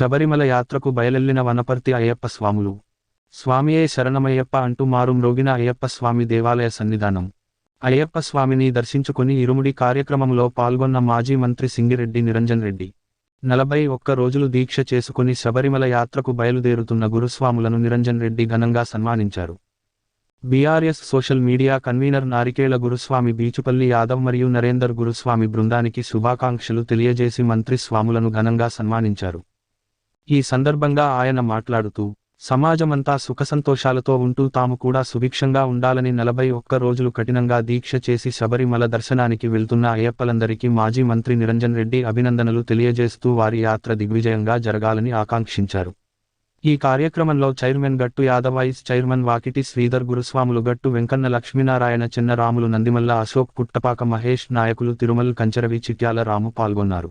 శబరిమల యాత్రకు బయలెల్లిన వనపర్తి అయ్యప్ప స్వాములు. స్వామియే శరణమయ్యప్ప అంటూ మారు మ్రోగిన అయ్యప్ప స్వామి దేవాలయ సన్నిధానం. అయ్యప్ప స్వామిని దర్శించుకుని ఇరుముడి కార్యక్రమంలో పాల్గొన్న మాజీ మంత్రి సింగిరెడ్డి నిరంజన్ రెడ్డి. నలభై ఒక్క రోజులు దీక్ష చేసుకుని శబరిమల యాత్రకు బయలుదేరుతున్న గురుస్వాములను నిరంజన్ రెడ్డి ఘనంగా సన్మానించారు. BRS social media convener Narikela Guruswamy Beechupally Yadav మరియు నరేందర్ గురుస్వామి బృందానికి శుభాకాంక్షలు తెలియజేసి మంత్రి స్వాములను ఘనంగా సన్మానించారు. ఈ సందర్భంగా ఆయన మాట్లాడుతూ సమాజమంతా సుఖసంతోషాలతో ఉంటూ తాము కూడా సుభిక్షంగా ఉండాలని నలభై ఒక్క రోజులు కఠినంగా దీక్ష చేసి శబరిమల దర్శనానికి వెళ్తున్న అయ్యప్పలందరికీ మాజీ మంత్రి నిరంజన్ రెడ్డి అభినందనలు తెలియజేస్తూ వారి యాత్ర దిగ్విజయంగా జరగాలని ఆకాంక్షించారు. ఈ కార్యక్రమంలో chairman Gattu Yadav vice chairman Vakiti Sridhar గురుస్వాములు Gattu Venkanna Lakshminarayana Chinnaramulu Nandimalla Ashok Puttapaka Mahesh నాయకులు తిరుమల్ కంచరవి చిట్యాల రాము పాల్గొన్నారు.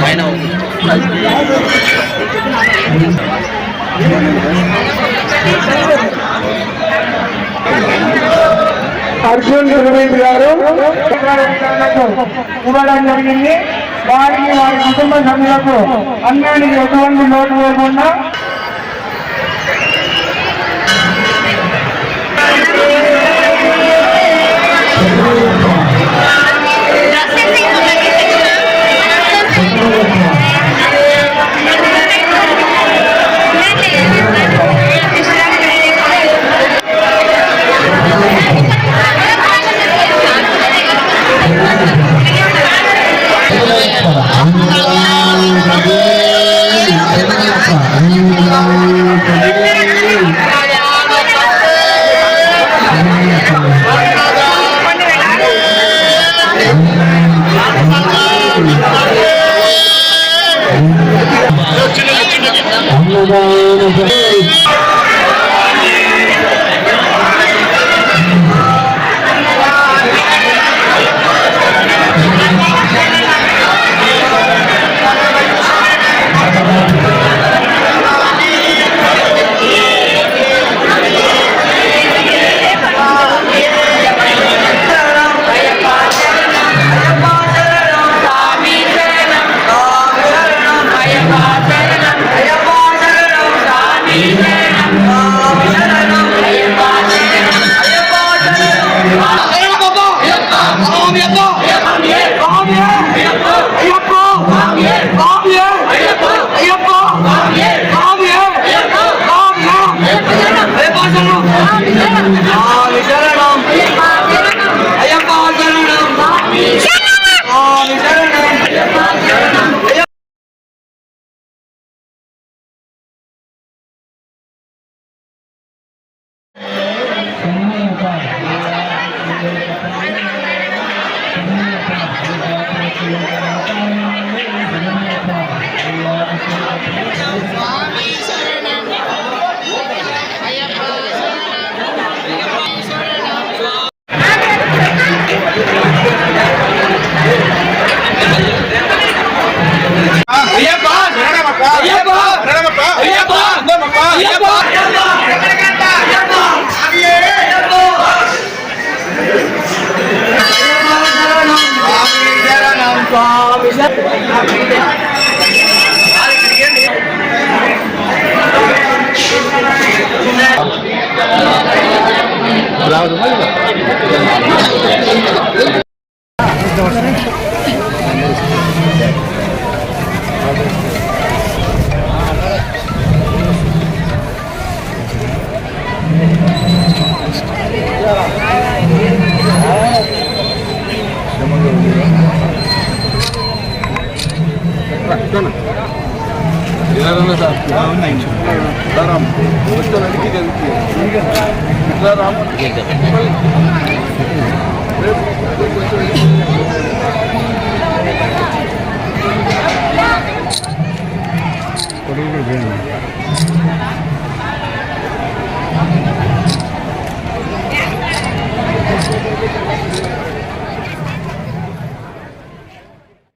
పైన అర్జున్ రవీంద్ర గారు. ఇవ్వడం జరిగింది. వారికి వారి కుటుంబ సభ్యులకు అన్యానికి ఎటువంటి లోటు లేకుండా Amen. சென்னையப்பா Ayyappa Ayyappa Ayyappa Ayyappa. Ayyappa. Bravo, mas... ఉన్నదానికి సీతారాం కొంచెం అడిగి జరిగి సీతారాం కొడుకు